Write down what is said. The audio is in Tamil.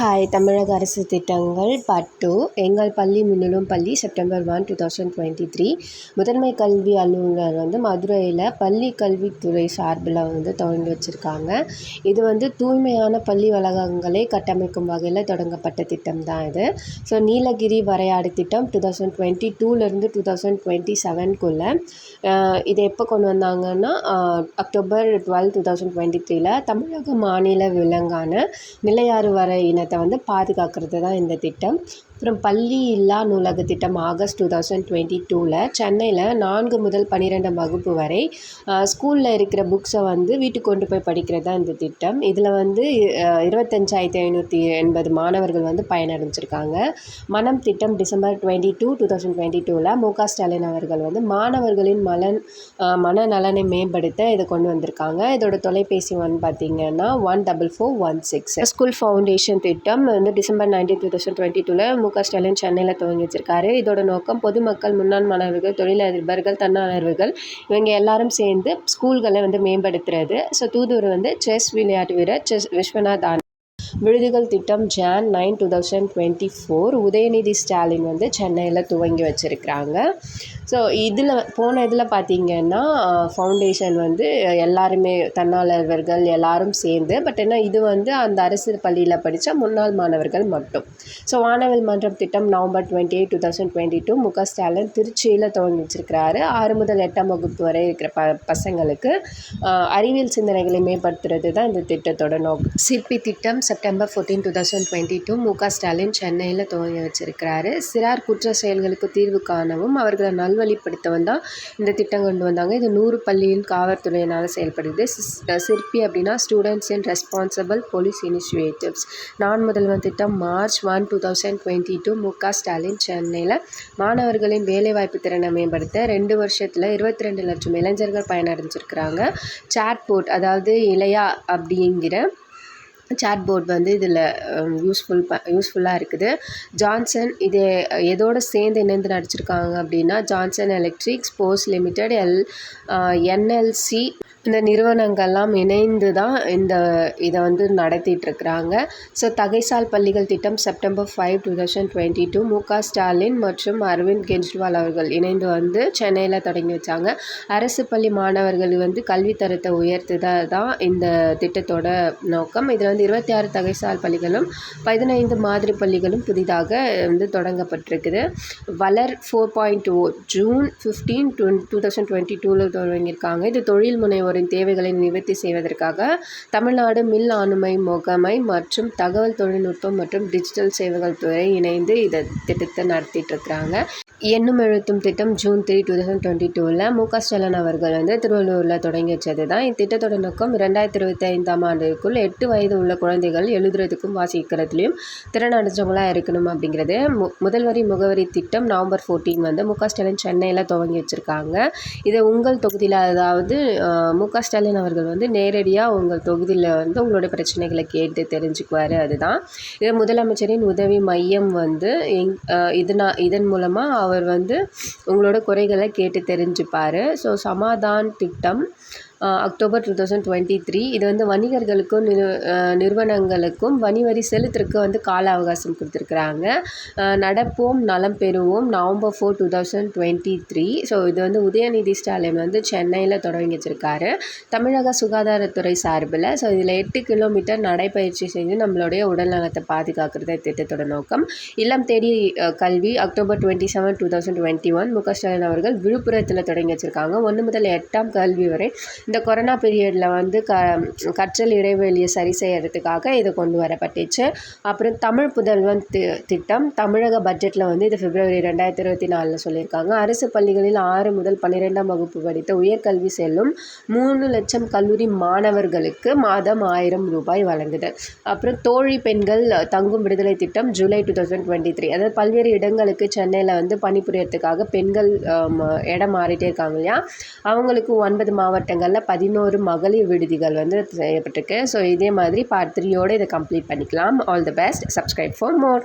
ஹாய் தமிழக அரசு திட்டங்கள் பார்ட் டூ எங்கள் பள்ளி முன்னிலும் பள்ளி September one two thousand twenty three முதன்மை கல்வி அலுவலர் வந்து மதுரையில் பள்ளி கல்வித்துறை சார்பில் வந்து தொடங்கி வச்சுருக்காங்க. இது வந்து தூய்மையான பள்ளி வளாகங்களை கட்டமைக்கும் வகையில் தொடங்கப்பட்ட திட்டம் தான் இது. ஸோ நீலகிரி வரையாடு திட்டம் டூ தௌசண்ட் டுவெண்ட்டி டூலேருந்து டூ தௌசண்ட் டுவெண்ட்டி செவன்குள்ளே இதை எப்போ கொண்டு வந்தாங்கன்னா October twelve two thousand twenty த்ரீல தமிழக மாநில விலங்கான நிலையாறு வரை இனத்தை வந்து பாதுகாக்கிறது தான் இந்த திட்டம். அப்புறம் பள்ளி இல்லா நூலக திட்டம் ஆகஸ்ட் டூ தௌசண்ட் டுவெண்ட்டி டூவில் சென்னையில் நான்கு முதல் பன்னிரெண்டாம் வகுப்பு வரை ஸ்கூலில் இருக்கிற புக்ஸை வந்து வீட்டுக்கு கொண்டு போய் படிக்கிறது தான் இந்த திட்டம். இதில் வந்து இருபத்தஞ்சாயிரத்தி ஐநூற்றி எண்பது மாணவர்கள் வந்து பயனடைஞ்சிருக்காங்க. மனம் திட்டம் December twenty two two thousand twenty டூவில் மு க ஸ்டாலின் அவர்கள் வந்து மாணவர்களின் மலன் மனநலனை மேம்படுத்த இதை கொண்டு வந்திருக்காங்க. இதோட தொலைபேசி ஒன் பார்த்திங்கன்னா one double four one six. School foundation திட்டம் வந்து December nineteen two thousand twenty டூவில் க ஸ்டாலின் சென்னையில் துவங்கி வச்சிருக்காரு. இதோட நோக்கம் பொதுமக்கள் முன்னாள் மாணவர்கள் தொழிலதிபர்கள் தன்னார்வர்கள் இவங்க எல்லாரும் சேர்ந்து ஸ்கூல்களை வந்து மேம்படுத்துறது. ஸோ தூதுவர் வந்து செஸ் விளையாட்டு வீரர் செஸ் விஸ்வநாத் ஆனந்த். விடுதிகள் திட்டம் June nine two thousand twenty four Udhayanidhi Stalin வந்து சென்னையில் துவங்கி வச்சுருக்கிறாங்க. ஸோ இதில் போன இதில் பார்த்தீங்கன்னா ஃபவுண்டேஷன் வந்து எல்லாருமே தன்னார்வர்கள் எல்லாரும் சேர்ந்து பட் என்ன இது வந்து அந்த அரசு பள்ளியில் படித்த முன்னாள் மாணவர்கள் மட்டும். ஸோ வானவில் மன்றம் திட்டம் November twenty eight two thousand twenty two Mu Ka Stalin திருச்சியில் துவங்கி வச்சிருக்கிறாரு. ஆறு முதல் எட்டாம் வகுப்பு வரை இருக்கிற ப பசங்களுக்கு அறிவியல் சிந்தனைகளை மேம்படுத்துறது தான் இந்த திட்டத்தோட நோக்கம். சிற்பி திட்டம் September fourteen two thousand twenty two Mu Ka Stalin சென்னையில் துவங்கி வச்சிருக்கிறாரு. சிறார் குற்ற செயல்களுக்கு தீர்வு காணவும் அவர்களை நல் நல்வழிப்படுத்தவும் தான் இந்த திட்டம் கொண்டு வந்தாங்க. இது நூறு பள்ளியில் காவல்துறையினால் செயல்படுது. சிற்பி அப்படின்னா students in responsible police initiatives நான் முதல்வன் திட்டம் March one two thousand twenty two Mu Ka Stalin சென்னையில் மாணவர்களின் வேலைவாய்ப்பு திறனை மேம்படுத்த ரெண்டு வருஷத்தில் இருபத்தி ரெண்டு லட்சம் இளைஞர்கள் பயனடைஞ்சிருக்கிறாங்க. சாட்போர்ட் அதாவது இளையா அப்படிங்கிற சாட் போர்ட் வந்து இதில் யூஸ்ஃபுல் um, ப யூஸ்ஃபுல்லாக இருக்குது. ஜான்சன் இது எதோடு சேர்ந்து இணைந்து நடிச்சிருக்காங்க அப்படின்னா Johnson electric sports limited L NLC இந்த நிறுவனங்கள்லாம் இணைந்து தான் இந்த இதை வந்து நடத்திட்டுருக்குறாங்க ஸோ தகைசால் பள்ளிகள் திட்டம் September five two thousand twenty two Mu Ka Stalin மற்றும் அரவிந்த் கெஜ்ரிவால் அவர்கள் இணைந்து வந்து சென்னையில் தொடங்கி வச்சாங்க. அரசு பள்ளி மாணவர்கள் வந்து கல்வித்தரத்தை உயர்த்துதான் தான் இந்த திட்டத்தோட நோக்கம். இதில் வந்து இருபத்தி ஆறு தகைசால் பள்ளிகளும் பதினைந்து மாதிரி பள்ளிகளும் புதிதாக வந்து தொடங்கப்பட்டிருக்குது. வளர் four point o June fifteen two thousand twenty டூவில் தொடங்கியிருக்காங்க. இது தொழில் முனைவோரின் தேவைகளை நிவர்த்தி செய்வதற்காக தமிழ்நாடு மில் ஆளுமை முகமை மற்றும் தகவல் தொழில்நுட்பம் மற்றும் டிஜிட்டல் சேவைகள் துறை இணைந்து இதை திட்டத்தை நடத்திட்டு இருக்கிறாங்க. எண்ணும் எழுத்தும் திட்டம் June three two thousand twenty டூவில் மு க ஸ்டாலின் அவர்கள் வந்து திருவள்ளூரில் தொடங்கி வச்சது தான் இத்திட்டத்தோட நோக்கம் ரெண்டாயிரத்தி இருபத்தி ஐந்தாம் ஆண்டுக்குள் எட்டு வயது உள்ள குழந்தைகள் எழுதுறதுக்கும் வாசிக்கிறதுலையும் திறன் அடைஞ்சவங்களாக இருக்கணும் அப்படிங்கிறது. மு முதல்வரி முகவரி திட்டம் நவம்பர் ஃபோர்டீன் வந்து மு க ஸ்டாலின் சென்னையில் துவங்கி வச்சுருக்காங்க. இதை உங்கள் தொகுதியில் அதாவது மு க ஸ்டாலின் அவர்கள் வந்து நேரடியாக உங்கள் தொகுதியில் வந்து உங்களோட பிரச்சனைகளை கேட்டு தெரிஞ்சுக்குவார் அதுதான். இது முதலமைச்சரின் உதவி மையம் வந்து எங் இதனா இதன் மூலமாக அவர் வந்து உங்களோட குறைகளை கேட்டு தெரிஞ்சுப்பார். ஸோ சமாதான் திட்டம் October two thousand twenty three. இது வந்து வணிகர்களுக்கும் நிறு நிறுவனங்களுக்கும் வரி வரி செலுத்துறதுக்கு வந்து கால அவகாசம் கொடுத்துருக்குறாங்க. நடப்போம் நலம் பெறுவோம். November four two thousand twenty three. So இது வந்து உதயநிதி ஸ்டாலின் வந்து சென்னையில் தொடங்கி வச்சுருக்காரு. தமிழக சுகாதாரத்துறை சார்பில். ஸோ இதில் எட்டு கிலோமீட்டர் நடைப்பயிற்சி செஞ்சு நம்மளுடைய உடல் நலத்தை பாதுகாக்கிறது திட்டத்தோட நோக்கம். இல்லம் தேடி கல்வி October twenty seven two thousand twenty one. Mu Ka Stalin அவர்கள் விழுப்புரத்தில் தொடங்கி வச்சுருக்காங்க. ஒன்று முதல் எட்டாம் கல்வி வரை இந்த கொரோனா பீரியடில் வந்து க கற்றல் இடைவெளியை சரி செய்யறதுக்காக இது கொண்டு வரப்பட்டுச்சு. அப்புறம் தமிழ் புதல்வன் தி திட்டம் தமிழக பட்ஜெட்டில் வந்து இது பிப்ரவரி ரெண்டாயிரத்தி இருபத்தி நாலில் சொல்லியிருக்காங்க. அரசு பள்ளிகளில் ஆறு முதல் பன்னிரெண்டாம் வகுப்பு படித்த உயர்கல்வி செல்லும் மூணு லட்சம் கல்லூரி மாணவர்களுக்கு மாதம் ஆயிரம் ரூபாய் வழங்குது. அப்புறம் தோழி பெண்கள் தங்கும் விடுதலை திட்டம் July two thousand twenty three. அதாவது பல்வேறு இடங்களுக்கு சென்னையில் வந்து பணிபுரியறதுக்காக பெண்கள் இடம் மாறிட்டே இருக்காங்க இல்லையா? அவங்களுக்கு ஒன்பது மாவட்டங்களில் பதினோரு மகளிர் விடுதிகள் வந்து செய்யப்பட்டிருக்கு. ஸோ இதே மாதிரி பார்ட் த்ரீயோடு இதை கம்ப்ளீட் பண்ணிக்கலாம். All the best subscribe for more